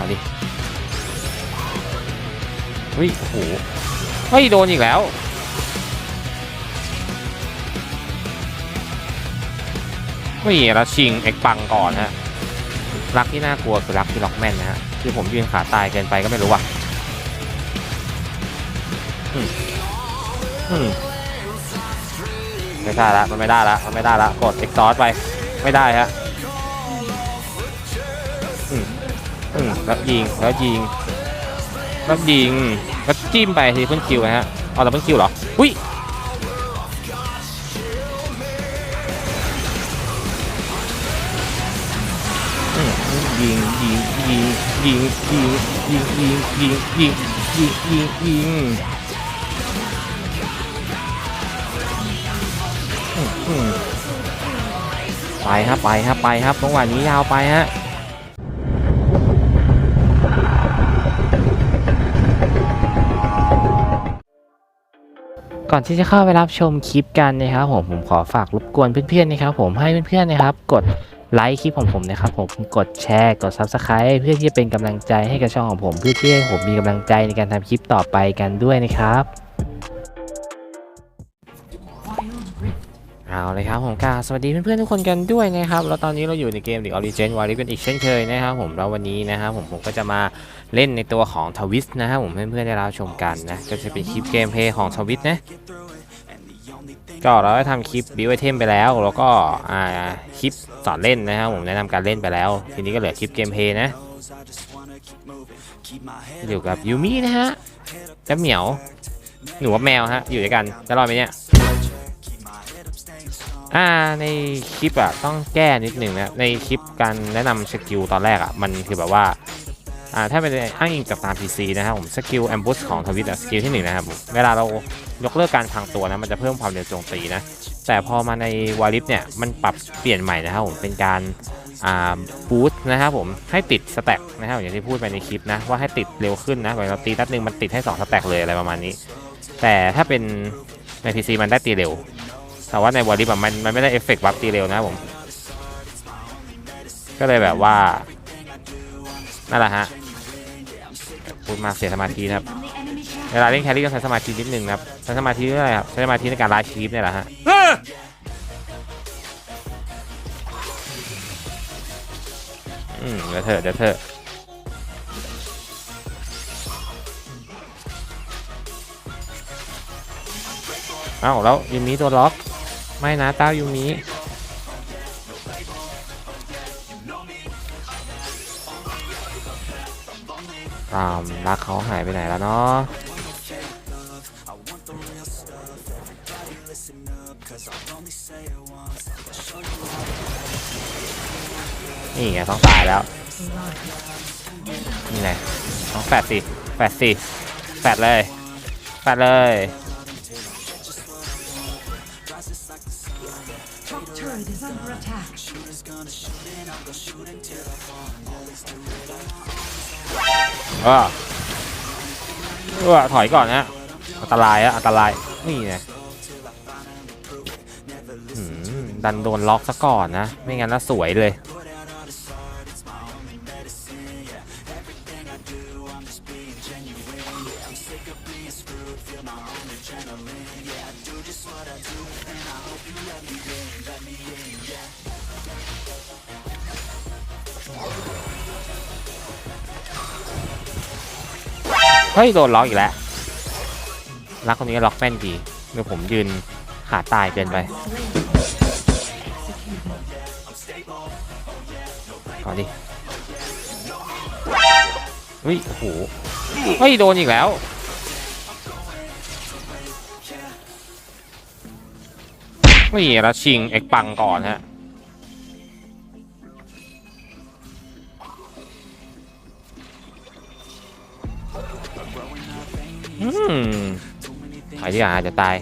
เอาดิเฮ้ยโอ้โหเฮ้ยโดนอีกแล้วเฮ้ยแล้วชิงเอ็กปังก่อนฮะรักที่น่ากลัวคือรักที่ล็อกแม่นนะฮะคือผมยืนขาตายเกินไปก็ไม่รู้ว่ะอืมอืมไม่ได้ละมันไม่ได้ละมันไม่ได้ละกดเอ็กซอสไปไม่ได้ฮะ อืมแล้วยิงแล้วยิงแล้วยิงแล้วจิ้มไปทีเพิ่นคิวนะฮะเอาแล้วเพิ่นคิวเหรออุ้ยยิงยิงยิงยิงยิงยิงยิงยิงยิงยิงยิงยิงไปครับไปครับไปครับจังหวะนี้ยาวไปฮะ ก่อนที่จะเข้าไปรับชมคลิปกันนะครับผมผมขอฝากรบกวนเพื่อนๆนะครับผมให้เพื่อนๆนะครับ กดไลค์คลิปของผมนะครับผมกดแชร์กด Subscribe เพื่อที่จะเป็นกำลังใจให้กับช่องของผม เพื่อที่ให้ผมมีกำลังใจในการทำคลิปต่อไปกันด้วยนะครับ เอาเลยครับผมกาสวัสดีเพื่อนๆทุกคนกันด้วยนะครับแล้วตอนนี้เราอยู่ในเกม The Origin w a r i กันอีกเช่นเคยนะครับผมแล้ววันนี้นะครับผมผมก็จะมาเล่นในตัวของทวิสนะครับผมเพื่อนๆได้รับชมกันนะก็จะเป็นคลิปเกมเพลย์ของทวิสนะก็เราได้ทำคลิปบิวไอเทมไปแล้ว แล้วก็อ่าคลิปสอนเล่นนะครับผมแนะนำการเล่นไปแล้ว ทีนี้ก็เหลือคลิปเกมเพลย์นะอยู่กับยูมินะฮะจ้าเหมียวหนูกับแมวฮะอยู่ด้วยกันจะรอดไหมเนี่ย อ่าในคลิปอะต้องแก้นิดหนึ่งนะในคลิปการแนะนำสกิลตอนแรกอะมันคือแบบว่าอ่าถ้าเป็นอ้างอิงกับตาม PC นะครับผมสกิลแอมบูสของทวิตอะสกิลที่หนึ่งนะครับผมเวลาเรายกเลิกการพังตัวนะมันจะเพิ่มความเร็วโจมตีนะ แต่พอมาในวาริฟเนี่ยมันปรับเปลี่ยนใหม่นะครับผมเป็นการอ่าบูสต์นะครับผมให้ติดสแต็กนะครับอย่างที่พูดไปในคลิปนะว่าให้ติดเร็วขึ้นนะเวลาเราตีนัดหนึ่งมันติดให้2สแต็กเลยอะไรประมาณนี้ แต่ถ้าเป็นใน PC มันได้ตีเร็ว แต่ว่าในวอลลิฟมันมันไม่ได้เอฟเฟกต์บัฟตีเร็วนะผม ก็เลยแบบว่า นั่นแหละฮะพูดมาเสียสมาธินะครับ เวลาเล่นแครี่ต้องใช้สมาธินิดนึงนะครับ ใช้สมาธิเรื่อยๆครับ ใช้สมาธิในการไลฟ์คลิปเนี่ยแหละฮะอืมเดี๋ยวเถอะเดี๋ยวเถอะอ้าวแล้วยูมิตัวล็อก ไม่นะเต้ายูมิตามรักเขาหายไปไหนแล้วเนาะนี่ไงต้องตายแล้ว นี่ไงต้องแฟดสิ แฟดสิ แฟดเลย แฟดเลย Top turret is under attack. เออเออถอยก่อนนะอันตรายอะอันตราย นี่ไงดันโดนล็อกซะก่อนนะ ไม่งั้นน่ะสวยเลย เฮ้ยโดนล็อกอีกแล้วรักคนนี้ล็อกแม่นดีเดี๋ยวผมยืนขาตายเกินไปก่อนดิเฮ้ยโอ้โหเฮ้ยโดนอีกแล้วนี่แล้วชิงเอ็กปังก่อนฮะ อืมถอยดีกว่าจะตาย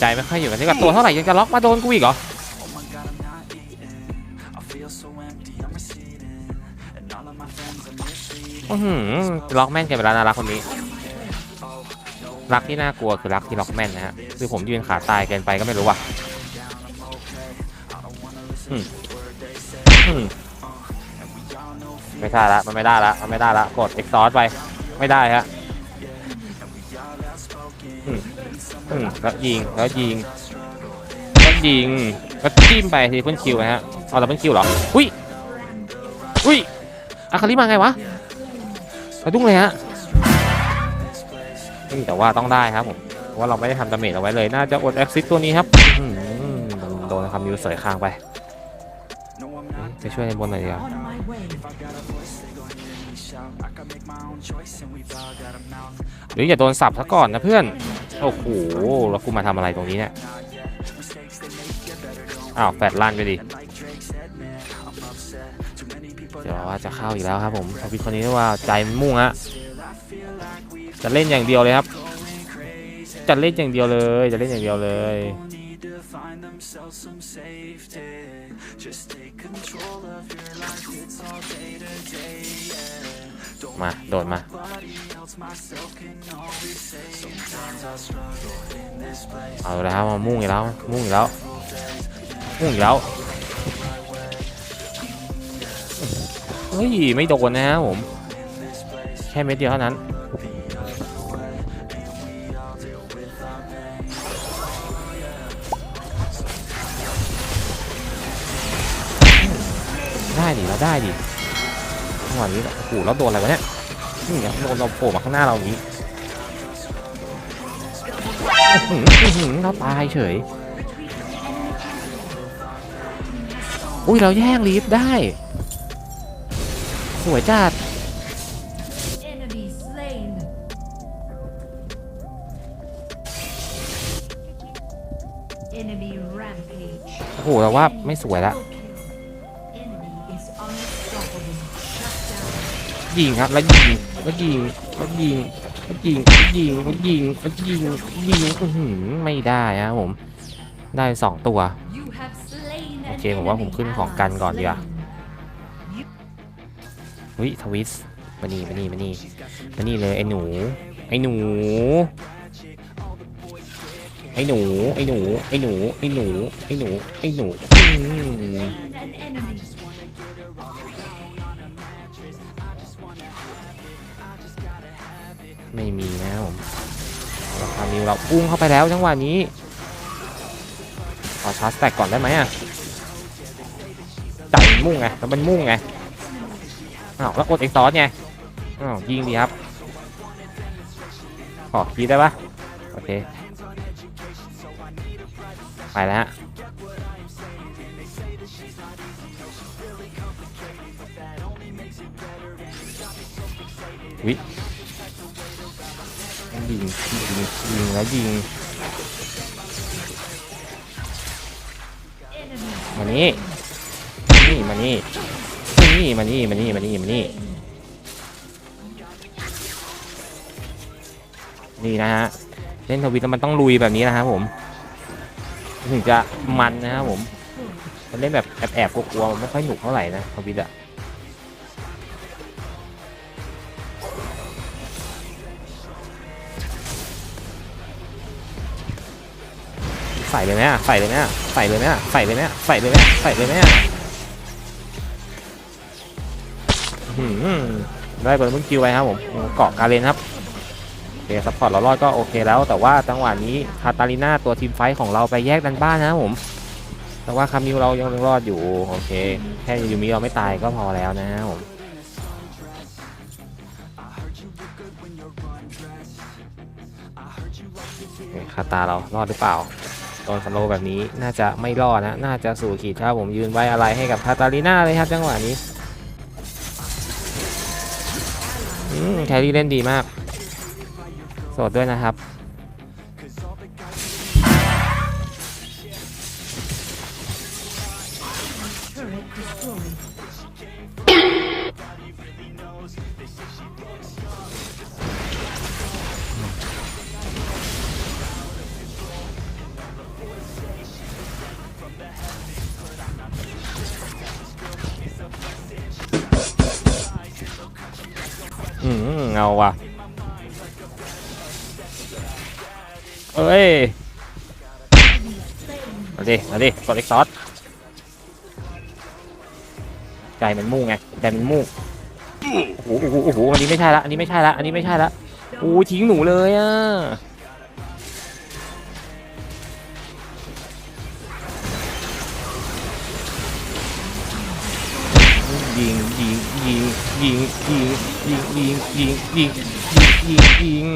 ใจไม่ค่อยอยู่กันที่กับตัวเท่าไหร่ยังจะล็อกมาโดนกูอีกเหรออือหือล็อกแม่นเกันไปแล้วนะรักคนนี้ รักที่น่ากลัวคือรักที่ล็อกแม่นนะฮะคือผมยืนขาตายเกินไปก็ไม่รู้ว่ะ ไม่ได้ละมันไม่ได้ละมันไม่ได้ละกด exhaust ไป ไม่ได้ฮะอืมอืมแล้วยิงแล้วยิงแล้วยิงก็จิ้มไปทีเพิ่นคิวฮะเอาแล้วเพิ่นคิวเหรออุ้ยอุ้ยอาคาริมาไงวะกระดุ้งเลยฮะแต่ว่าต้องได้ครับผมว่าเราไม่ได้ทำดาเมจเอาไว้เลย น่าจะอดแอคซิสตัวนี้ครับอื้อหือโดนคำนิวเสยคางไปไปช่วยในบนหน่อยดีกว่า หรืออย่าโดนสับซะก่อนนะเพื่อน โอ้โห แล้วกูมาทำอะไรตรงนี้เนี่ย อ้าวแฟดลั่นไปดิ เดี๋ยวว่าจะเข้าอีกแล้วครับผมทวิคนนี้ว่าใจมันมุ่งฮะ จะเล่นอย่างเดียวเลยครับ จะเล่นอย่างเดียวเลย จะเล่นอย่างเดียวเลยมา โดดมา เอาแล้วมามุ่งอีกแล้วมุ่งอีกแล้วมุ่งอีกแล้วเฮ้ยไม่โดนนะครับผมแค่เม็ดเดียวเท่านั้นได้ดิเราได้ดิจังหวะนี้โอ้โหเราโดนอะไรวะเนี่ย นี่ไงโดนเราโผล่มาข้างหน้าเราอย่างนี้เราตายเฉย อุ้ยเราแย่งลีฟได้ สวยจัดโอ้โหแต่ว่าไม่สวยละยิงครับ แล้วยิง แล้วยิงแล้วยิงแล้วยิงแล้วยิงแล้วยิงแล้วยิงยิงอื้อหือไม่ได้ครับผม ได้สองตัวโอเคผมว่าผมขึ้นของกันก่อนดีกว่าวิทวิสมานี่มานี่มานี่มานี่เลยไอ้หนู ไอ้หนู ไอ้หนู ไอ้หนู ไอ้หนู ไอ้หนู ไอ้หนู ไอ้หนู ไม่มีนะครับผมราคามิวเราพุ่งเข้าไปแล้วจังหวะนี้ขอชาร์จแตกก่อนได้ไหมอะจ่ายมันมุ่งไงแล้วมันมุ่งไงอ้าวแล้วกดเอ็กซ์ซอสไงอ้าวยิงดีครับขอคีได้ปะโอเคไปแล้วฮะวิ ยิงยิงยิงแล้วยิงมานี่นี่มานี่นี่มานี่มานี่มานี่มานี่นี่นะฮะเล่นทวิตแล้วมันต้องลุยแบบนี้นะครับผมถึงจะมันนะครับผมมันเล่นแบบแอบๆกลัวๆมันไม่ค่อยหนุกเท่าไหร่นะทวิตอะ ส่เลยไหมอะใส่เลยไหมอะใส่เลยไหมอะใส่เลยไหมอะใส่เลยไหมอะใส่เลยไหมอะหือได้เบอร์มึงคิวไปครับผมเกาะการเลนครับโอเคซัพพอร์ตเรารอดก็โอเคแล้ว แต่ว่าจังหวะนี้คาตาลิน่าตัวทีมไฟของเราไปแยกดันบ้านนะครับผม แต่ว่าคามิวเรายังรอดอยู่โอเค แค่ยูมิเราไม่ตายก็พอแล้วนะครับผมคคาตาเรารอดหรือเปล่า โดนสโลแบบนี้น่าจะไม่รอดนะ น่าจะสู่ขีดครับผมยืนไว้อะไรให้กับคาตาลิน่าเลยครับจังหวะนี้อืมแครี่เล่นดีมาก สดด้วยนะครับ เงาว่ะเอ้ยมาดิมาดิกดเอ็กซอสใจมันมุ่งไงใจมันมุ่งโอ้โหโอ้โหโอ้โหอันนี้ไม่ใช่ละอันนี้ไม่ใช่ละอันนี้ไม่ใช่ละโอ้ทิ้งหนูเลยอะ ยิงยิงยิงยิงยิงยิงยิงยิงยิง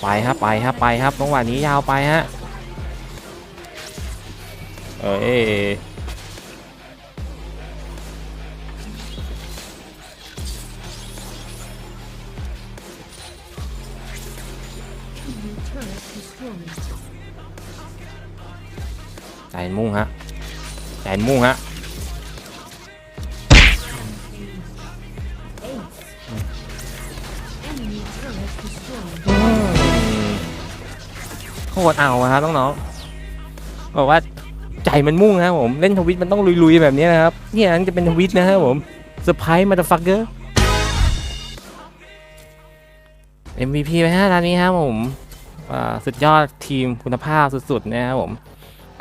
ไปครับไปครับไปครับจังหวะนี้ยาวไปฮะเอ้ย Enemy turret destroyed. ใจมุ่งฮะใจมุ่งฮะโคตรเอาอะครับน้องๆบอกว่าใจมันมุ่งครับผมเล่นทวิตมันต้องลุยๆแบบนี้นะครับเนี่ยอันจะเป็นทวิตนะครับผมเซอร์ไพรส์มาตฟักเกอร์ MVP ไปฮะร้านนี้ครับผมสุดยอดทีมคุณภาพสุดๆนะครับผม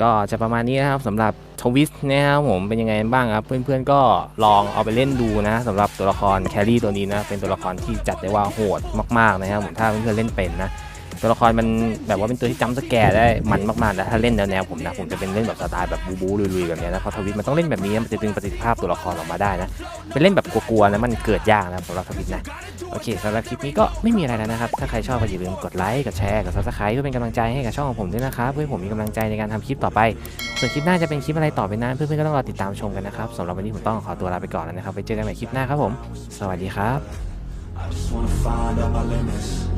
ก็จะประมาณนี้นะครับสำหรับทวิสนะครับผมเป็นยังไงบ้างครับ เพื่อนๆก็ลองเอาไปเล่นดูนะสำหรับตัวละครแครี่ตัวนี้นะเป็นตัวละครที่จัดได้ว่าโหดมากๆนะครับผมถ้าเพื่อนๆเล่นเป็นนะ ตัวละครมันแบบว่าเป็นตัวที่จำสแกร์ได้มันมากๆนะถ้าเล่นแนวๆผมนะผมจะเป็นเล่นแบบสไตล์แบบบู๊ๆลุยๆแบบนี้นะเพราะทวิตมันต้องเล่นแบบนี้มันจะดึงประสิทธิภาพตัวละครออกมาได้นะเป็นเล่นแบบกลัวๆนะมันเกิดยากนะสำหรับทวิตนะโอเคสำหรับคลิปนี้ก็ไม่มีอะไรแล้วนะครับถ้าใครชอบก็อย่าลืมกดไลค์กดแชร์กดซับสไครต์เพื่อเป็นกำลังใจให้กับช่องของผมด้วยนะครับเพื่อให้ผมมีกำลังใจในการทำคลิปต่อไป ส่วนคลิปหน้าจะเป็นคลิปอะไรต่อไปนั้นเพื่อนๆก็ต้องรอติดตามชมกันนะครับสำหรับวันนี้ผมต้องขอตัวลาไปก่อนแล้วนะครับไว้เจอกันใหม่คลิปหน้าครับผมสวัสดีครับ I just wanna find out my limits.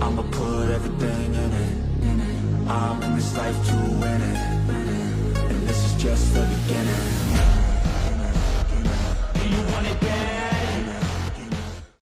I'ma put everything in it. I'm in this life to win it. And this is just the beginning.